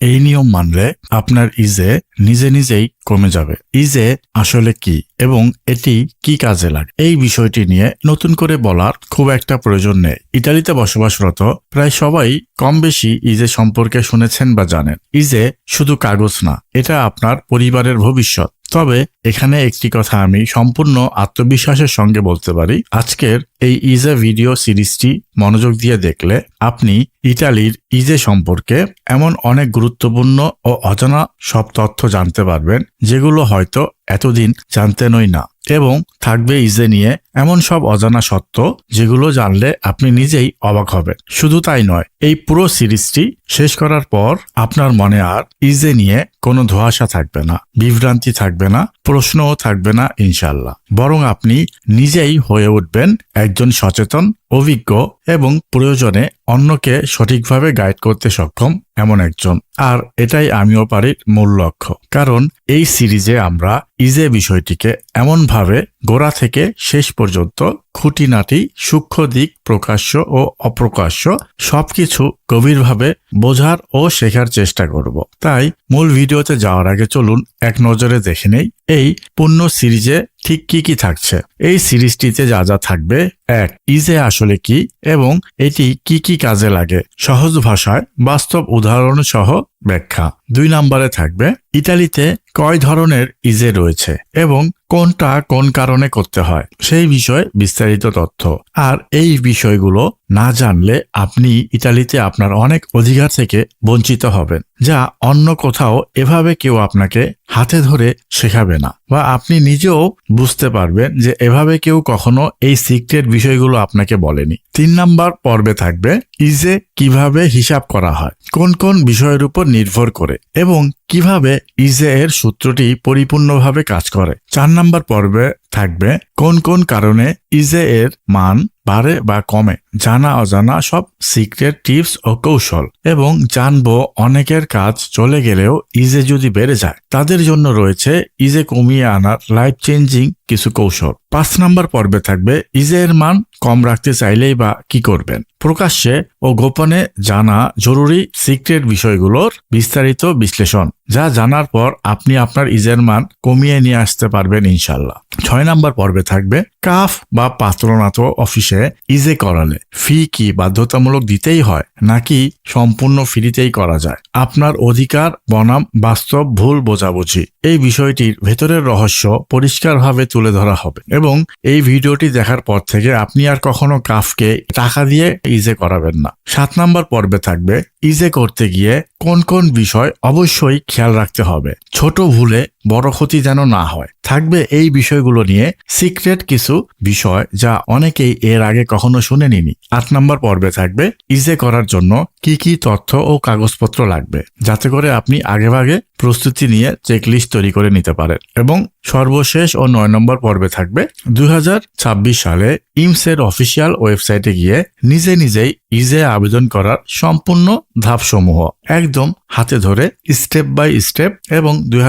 এই নিয়ম মানলে আপনার ইজে নিজে নিজেই কমে যাবে। ইজে আসলে কি এবং এটি কি কাজে লাগে? এই বিষয়টি নিয়ে নতুন করে বলার খুব একটা প্রয়োজন নেই। ইটালিতে বসবাসরত প্রায় সবাই কম বেশি ইজে সম্পর্কে শুনেছেন বা জানেন। ইজে শুধু কাগজ না, এটা আপনার পরিবারের ভবিষ্যৎ। তবে এখানে একটি কথা আমি সম্পূর্ণ আত্মবিশ্বাসের সঙ্গে বলতে পারি। আজকের এই ইজে ভিডিও সিরিজটি মনোযোগ দিয়ে দেখলে আপনি ইটালির ইজে সম্পর্কে এমন অনেক গুরুত্বপূর্ণ ও অজানা সব তথ্য জানতে পারবেন, যেগুলো হয়তো এতদিন জানতেনই না এবং থাকবে ইজে নিয়ে এমন সব অজানা সত্য যেগুলো জানলে আপনি নিজেই অবাক হবেন। শুধু তাই নয়, এই পুরো সিরিজটি শেষ করার পর আপনার মনে আর ইজে নিয়ে কোনো ধোঁয়াশা থাকবে না, বিভ্রান্তি থাকবে না, প্রশ্নও থাকবে না ইনশাল্লাহ বরং আপনি নিজেই হয়ে উঠবেন একজন সচেতন অভিজ্ঞ এবং প্রয়োজনে অন্যকে সঠিকভাবে গাইড করতে সক্ষম এমন একজন। আর এটাই আমিও পারির মূল লক্ষ্য। কারণ এই সিরিজে আমরা ইজে বিষয়টিকে এমনভাবে গোড়া থেকে শেষ পর্যন্ত খুঁটিনাটি সূক্ষ্ম দিক প্রকাশ্য ও অপ্রকাশ্য সবকিছু গভীরভাবে বোঝার ও শেখার চেষ্টা করব। তাই মূল ভিডিওতে যাওয়ার আগে চলুন এক নজরে দেখে নেই, এই পূর্ণ সিরিজে ঠিক কি কি থাকছে? এই সিরিজটিতে যা যা থাকবে, এক, ইজে আসলে কি এবং এটি কি কি কাজে লাগে? সহজ ভাষায় বাস্তব উদাহরণ সহ ব্যাখ্যা। দুই নম্বরে থাকবে, ইতালিতে কয় ধরনের ইজে রয়েছে এবং কোনটা কোন কারণে করতে হয়, সেই বিষয়ে বিস্তারিত তথ্য। আর এই বিষয়গুলো না জানলে আপনি ইতালিতে আপনার অনেক অধিকার থেকে বঞ্চিত হবেন, যা অন্য কোথাও এভাবে কেউ আপনাকে হাতে ধরে শেখাবে না। বা আপনি নিজেও বুঝতে পারবেন যে এভাবে কেউ কখনো এই সিক্রেট বিষয়গুলো আপনাকে বলেনি। তিন নাম্বার পর্বে থাকবে ইজে কীভাবে হিসাব করা হয়? কোন কোন বিষয়ের উপর নির্ভর করে? এবং কীভাবে ইজে এর সূত্রটি পরিপূর্ণভাবে কাজ করে? চার নাম্বার পর্বে থাকবে, কোন কোন কারণে ইজে এর মান বাড়ে বা কমে। জানা, অজানা সব সিক্রেট টিপস ও কৌশল এবং জানব অনেকের কাজ চলে গেলেও ইজে যদি বেড়ে যায়। তাদের জন্য রয়েছে ইজে কমিয়ে আনার লাইফ চেঞ্জিং কিছু কৌশল। পাঁচ নাম্বার পর্বে থাকবে ইজের মান কম রাখতে চাইলেই বা কি করবেন? প্রকাশ্যে ও গোপনে জানা জরুরি সিক্রেট বিষয়গুলোর বিস্তারিত বিশ্লেষণ, যা জানার পর আপনি আপনার ইজের মান কমিয়ে নিয়ে আসতে পারবেন ইনশাল্লাহ ছয় নাম্বার পর্বে থাকবে কাফ বা পাত্রনাথ অফিসে ইজে করালে ফি কি বাধ্যতামূলক দিতেই হয়, নাকি সম্পূর্ণ ফ্রিতেই করা যায়? আপনার অধিকার, বনাম, বাস্তব ভুল বোঝাবুঝি, এই বিষয়টির ভেতরের রহস্য পরিষ্কারভাবে তুলে ধরা হবে। এবং এই ভিডিওটি দেখার পর থেকে আপনি আর কখনো কাফকে টাকা দিয়ে ইজে করাবেন না। সাত নাম্বার পর্বে থাকবে, ইজে করতে গিয়ে কোন কোন বিষয় অবশ্যই খেয়াল রাখতে হবে। ছোট ভুলে বড় ক্ষতি যেন না হয়। থাকবে এই বিষয়গুলো নিয়ে সিক্রেট কিছু বিষয় যা অনেকেই এর আগে কখনো শুনেনি আট নম্বর পর্বে থাকবে, ইজে করার জন্য কি কি তথ্য ও কাগজপত্র লাগবে, যাতে করে আপনি আগেভাগে প্রস্তুতি নিয়ে চেকলিস্ট তৈরি করে নিতে পারেন। এবং সর্বশেষ ও নয় নম্বর পর্বে থাকবে, দুই হাজার ছাব্বিশ সালে ইমসের অফিসিয়াল ওয়েবসাইটে গিয়ে নিজে নিজেই ইজে আবেদন করার সম্পূর্ণ ধাপসমূহ। একদম হাতে ধরে স্টেপ বাই স্টেপ এবং দুই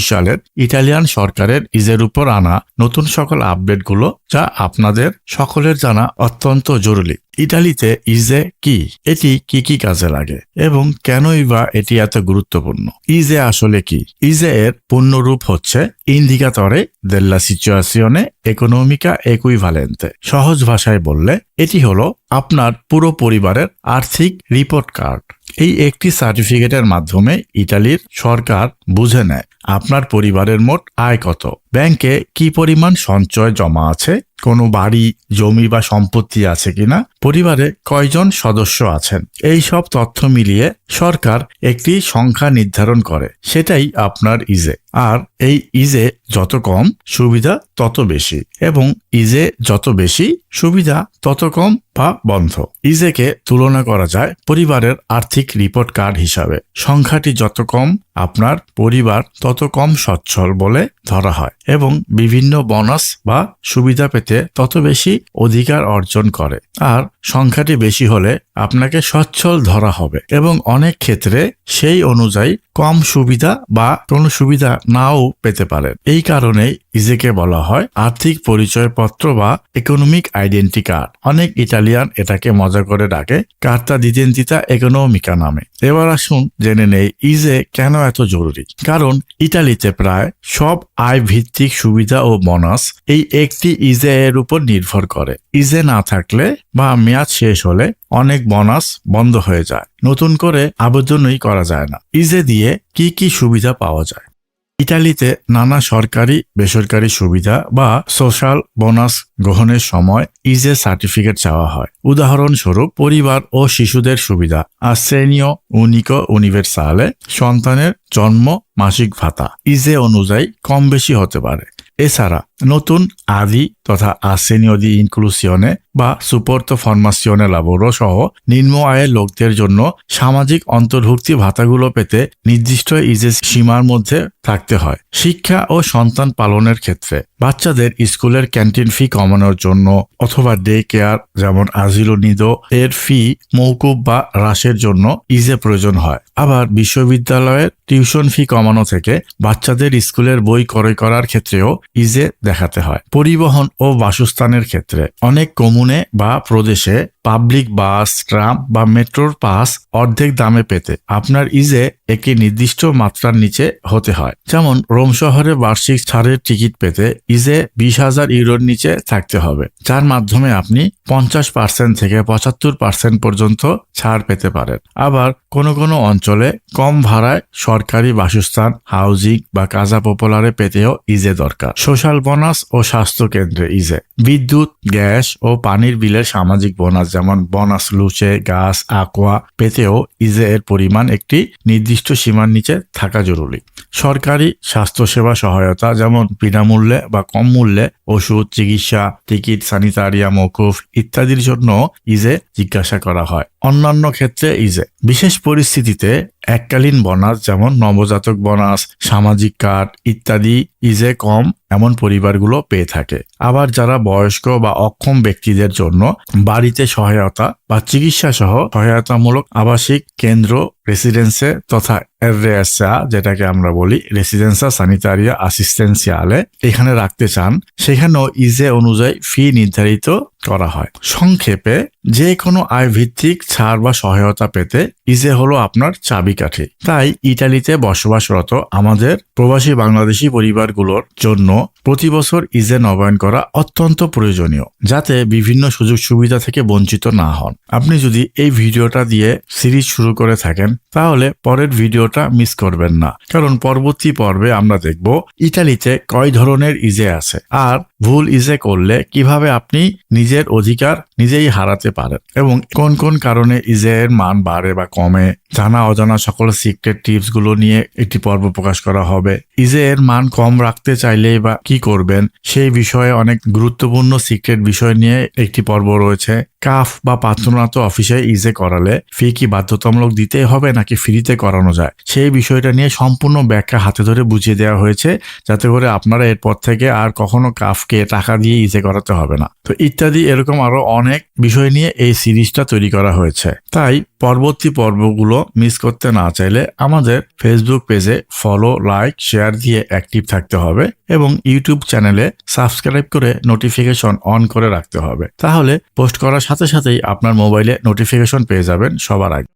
সালের ইটালিয়ান সরকারের ইজের উপর আনা নতুন সকল আপডেটগুলো যা আপনাদের সকলের জানা অত্যন্ত জরুরি। ইটালিতে ইজে কি? এটি কি কি কাজে লাগে? এবং কেনই বা এটি এত গুরুত্বপূর্ণ? ইজে আসলে কি? ইজে এর পূর্ণরূপ হচ্ছে ইন্ডিকাতরে দেল্লা সিচুয়েশনে ইকোনমিকা একুইভালেন্তে সহজ ভাষায় বললে এটি হলো আপনার পুরো পরিবারের আর্থিক রিপোর্ট কার্ড এই একটি সার্টিফিকেটের মাধ্যমে ইটালির সরকার বুঝে নেয় আপনার পরিবারের মোট আয় কত। ব্যাংকে কি পরিমাণ সঞ্চয় জমা আছে? কোনো বাড়ি, জমি বা সম্পত্তি আছে কিনা? পরিবারে কয়জন সদস্য আছেন? এই সব তথ্য মিলিয়ে সরকার একটি সংখ্যা নির্ধারণ করে। সেটাই আপনার ইজে। আর এই ইজে যত কম, সুবিধা তত বেশি। এবং ইজে যত বেশি, সুবিধা তত কম বা বন্ধ। ইজেকে তুলনা করা যায় পরিবারের আর্থিক রিপোর্ট কার্ড হিসাবে। সংখ্যাটি যত কম আপনার পরিবার তত কম সচ্ছল বলে ধরা হয় এবং বিভিন্ন বোনাস বা সুবিধা পেতে তত বেশি অধিকার অর্জন করে। আর সংখ্যাটি বেশি হলে আপনাকে সচ্ছল ধরা হবে এবং অনেক ক্ষেত্রে সেই অনুযায়ী কম সুবিধা বা কোনো সুবিধা নাও পেতে পারেন। এই কারণেই ইজেকে বলা হয় আর্থিক পরিচয়পত্র বা ইকোনমিক আইডেন্টি কার্ড অনেক ইটালিয়ান এটাকে মজা করে ডাকে, কার্তা দিদেন্তিতা ইকোনমিকা নামে। এবার আসুন জেনে নেই ইজে কেন এত জরুরি। কারণ ইটালিতে প্রায় সব আয় ভিত্তিক সুবিধা ও বোনাস এই একটি ইজে এর উপর নির্ভর করে। ইজে না থাকলে বা মেয়াদ শেষ হলে অনেক বোনাস বন্ধ হয়ে যায়। নতুন করে আবেদনই করা যায় না। ইজে দিয়ে কি কি সুবিধা পাওয়া যায়? ইটালিতে নানা সরকারি, বেসরকারি সুবিধা বা সোশ্যাল বোনাস গ্রহণের সময় ইজে সার্টিফিকেট চাওয়া হয়। উদাহরণস্বরূপ, পরিবার ও শিশুদের সুবিধা। আশ্রেণীয় উনিকো ইউনিভার্সালে সন্তানের জন্ম মাসিক ভাতা। ইজে অনুযায়ী কম বেশি হতে পারে। এছাড়া নতুন আদি তথা আসেনিও দি ইনক্লুসিয়নে বা সুপোর্তো ফরমাসিয়নে লাবোরো সহ নিম্ন আয়ের লোকদের জন্য সামাজিক অন্তর্ভুক্তি ভাতাগুলো পেতে নির্দিষ্ট ইজে সীমার মধ্যে থাকতে হয়। শিক্ষা ও সন্তান পালনের ক্ষেত্রে বাচ্চাদের স্কুলের ক্যান্টিন ফি কমানোর জন্য অথবা ডে কেয়ার যেমন আজিলো নিদো এর ফি মৌকুব বা হ্রাসের জন্য ইজে প্রয়োজন হয়। আবার বিশ্ববিদ্যালয়ের টিউশন ফি কমানো থেকে বাচ্চাদের স্কুলের বই ক্রয় করার ক্ষেত্রেও ইজে দেখাতে হয়। পরিবহন ও বাসস্থানের ক্ষেত্রে অনেক কমুনে বা প্রদেশে পাবলিক বাস ট্রাম বা মেট্রোর পাস অর্ধেক দামে পেতে। আপনার ইজে একটি নির্দিষ্ট মাত্রার নিচে হতে হয়। যেমন, রোম শহরে বার্ষিক ছাড়ের টিকিট পেতে ইজে বিশ হাজার ইউরোর নিচে থাকতে হবে। যার মাধ্যমে আপনি পঞ্চাশ পার্সেন্ট থেকে পঁচাত্তর পার্সেন্ট পর্যন্ত ছাড় পেতে পারেন। আবার, কোনো কোনো অঞ্চলে কম ভাড়ায় সরকারি বাসস্থান হাউজিং বা কাজা পপুলারে পেতেও ইজে দরকার। সোশ্যাল বোনাস ও স্বাস্থ্য কেন্দ্রে ইজে বিদ্যুৎ, গ্যাস ও পানির বিলের সামাজিক বোনাস যেমন বনাস, লুচে, গাছ, আকোয়া, পেতেও ইজে এর পরিমাণ একটি নির্দিষ্ট সীমার নিচে থাকা জরুরি। সরকারি স্বাস্থ্যসেবা সহায়তা যেমন বিনামূল্যে বা কম মূল্যে ওষুধ, চিকিৎসা, টিকিট, স্যানিটারিয়া, মকুফ ইত্যাদির জন্য ইজে জিজ্ঞাসা করা হয়। অন্যান্য ক্ষেত্রে ইজে বিশেষ পরিস্থিতিতে এককালীন বোনাস যেমন নবজাতক বোনাস, সামাজিক কার্ড ইত্যাদি ইজে কম এমন পরিবারগুলো পেয়ে থাকে। আবার যারা বয়স্ক বা অক্ষম ব্যক্তিদের জন্য বাড়িতে সহায়তা বা চিকিৎসা সহ সহায়তামূলক আবাসিক কেন্দ্র, রেসিডেন্সে তথা এররেসা যেটাকে আমরা বলি, রেসিডেন্সা সানিটারিয়া আসিস্টেন্সিয়ালে এখানে রাখতে চান, সেখানেও ইজে অনুযায়ী ফি নির্ধারিত করা হয়। সংক্ষেপে যে কোনো আয় ভিত্তিক ছাড় বা সহায়তা পেতে ইজে হলো আপনার চাবিকাঠি। তাই ইটালিতে বসবাসরত আমাদের প্রবাসী বাংলাদেশি পরিবারগুলোর জন্য প্রতি বছর ইজে নবায়ন করা অত্যন্ত প্রয়োজনীয়, যাতে বিভিন্ন সুযোগ সুবিধা থেকে বঞ্চিত না হন। আপনি যদি এই ভিডিওটা দিয়ে সিরিজ শুরু করে থাকেন, তাহলে পরের ভিডিওটা মিস করবেন না। কারণ পরবর্তী পর্বে আমরা দেখব ইটালিতে কয় ধরনের ইজে আছে, আর ভুল ইজে করলে কীভাবে আপনি নিজের অধিকার নিজেই হারাতে পারেন এবং কোন কোন কারণে ইজের মান বাড়ে বা কমে জানা অজানা সকল সিক্রেট টিপসগুলো নিয়ে একটি পর্ব প্রকাশ করা হবে। ইজে এর মান কম রাখতে চাইলে বা কি করবেন, সেই বিষয়ে অনেক গুরুত্বপূর্ণ সিক্রেট বিষয় নিয়ে একটি পর্ব রয়েছে। কাফ বা পাত্রনাত অফিসে ইজে করালে ফি কি বাধ্যতামূলক দিতে হবে নাকি ফ্রিতে করানো যায়? সেই বিষয়টা নিয়ে সম্পূর্ণ ব্যাখ্যা হাতে ধরে বুঝিয়ে দেওয়া হয়েছে, যাতে করে আপনারা এরপর থেকে আর কখনো কাফকে টাকা দিয়ে ইজে করাতে হবে না। তো ইত্যাদি এরকম আরও অনেক বিষয় নিয়ে এই সিরিজটা তৈরি করা হয়েছে। তাই পরবর্তী পর্বগুলো মিস করতে না চাইলে আমাদের ফেসবুক পেজে ফলো লাইক শেয়ার দিয়ে অ্যাক্টিভ থাকতে হবে এবং ইউটিউব চ্যানেলে সাবস্ক্রাইব করে নোটিফিকেশন অন করে রাখতে হবে। তাহলে পোস্ট করার সাথে সাথেই আপনার মোবাইলে নোটিফিকেশন পেয়ে যাবেন সবার আগে।